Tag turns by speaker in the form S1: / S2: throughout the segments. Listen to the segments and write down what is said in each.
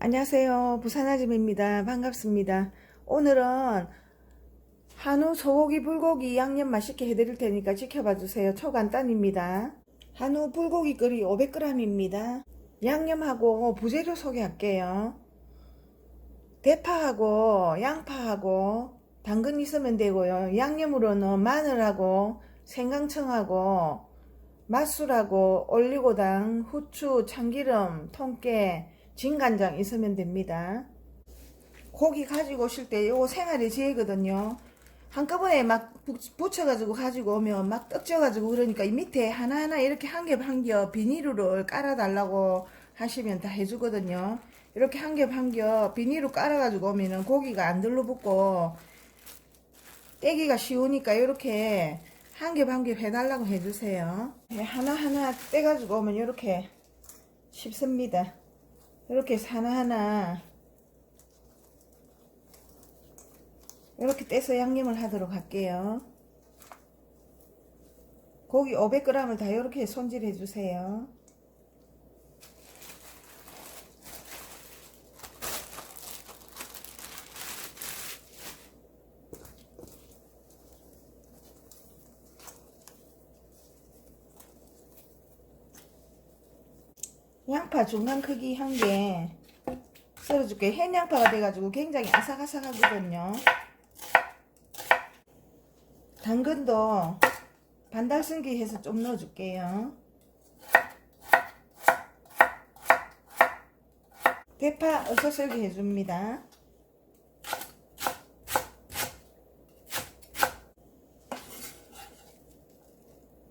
S1: 안녕하세요. 부산아줌입니다. 반갑습니다. 오늘은 한우 소고기 불고기 양념 맛있게 해드릴 테니까 지켜봐 주세요. 초간단입니다. 한우 불고기 끓이 500g입니다. 양념하고 부재료 소개할게요. 대파하고 양파하고 당근 있으면 되고요. 양념으로는 마늘하고 생강청하고 맛술하고 올리고당, 후추, 참기름, 통깨, 진간장 있으면 됩니다. 고기 가지고 오실 때 요거 생활의 지혜거든요. 한꺼번에 막 부- 붙여가지고 가지고 오면 막 떡져가지고 그러니까 이 밑에 하나하나 이렇게 한 겹 한 겹 비닐을 깔아달라고 하시면 다 해주거든요. 이렇게 한 겹 한 겹 비닐을 깔아가지고 오면은 고기가 안 들러붙고 떼기가 쉬우니까 이렇게 한 겹 한 겹 해달라고 해주세요. 네, 하나하나 떼가지고 오면 이렇게 쉽습니다. 이렇게 해서 하나하나 이렇게 떼서 양념을 하도록 할게요. 고기 500g을 다 이렇게 손질해 주세요. 양파 중간 크기 한 개 썰어줄게요. hen 양파가 돼가지고 굉장히 아삭아삭하거든요. 당근도 반달승기 해서 좀 넣어줄게요. 대파 어서 썰기 해줍니다.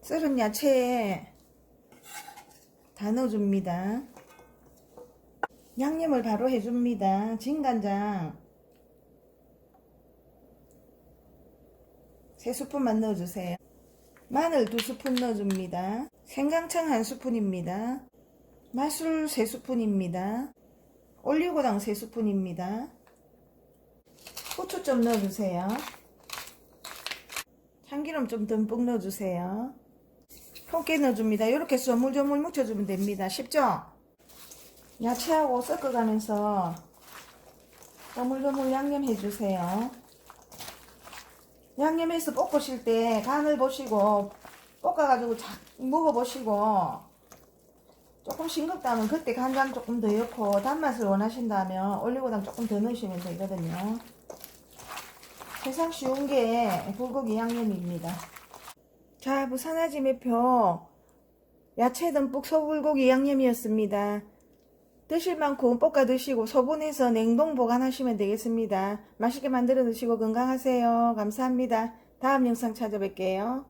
S1: 썰은 야채에 다 넣어줍니다. 양념을 바로 해줍니다. 진간장 세 스푼만 넣어주세요. 마늘 두 스푼 넣어줍니다. 생강청 한 스푼입니다. 맛술 세 스푼입니다. 올리고당 세 스푼입니다. 후추 좀 넣어주세요. 참기름 좀 듬뿍 넣어주세요. 통깨 넣어줍니다. 이렇게 조물조물 묻혀주면 됩니다. 쉽죠? 야채하고 섞어가면서 조물조물 양념해주세요. 양념해서 볶으실 때 간을 보시고 볶아가지고 착 먹어보시고 조금 싱겁다면 그때 간장 조금 더 넣고 단맛을 원하신다면 올리고당 조금 더 넣으시면 되거든요. 세상 쉬운 게 불고기 양념입니다. 자, 부산아지 매표 야채 듬뿍 소불고기 양념이었습니다. 드실 만큼 볶아 드시고 소분해서 냉동 보관하시면 되겠습니다. 맛있게 만들어 드시고 건강하세요. 감사합니다. 다음 영상 찾아뵐게요.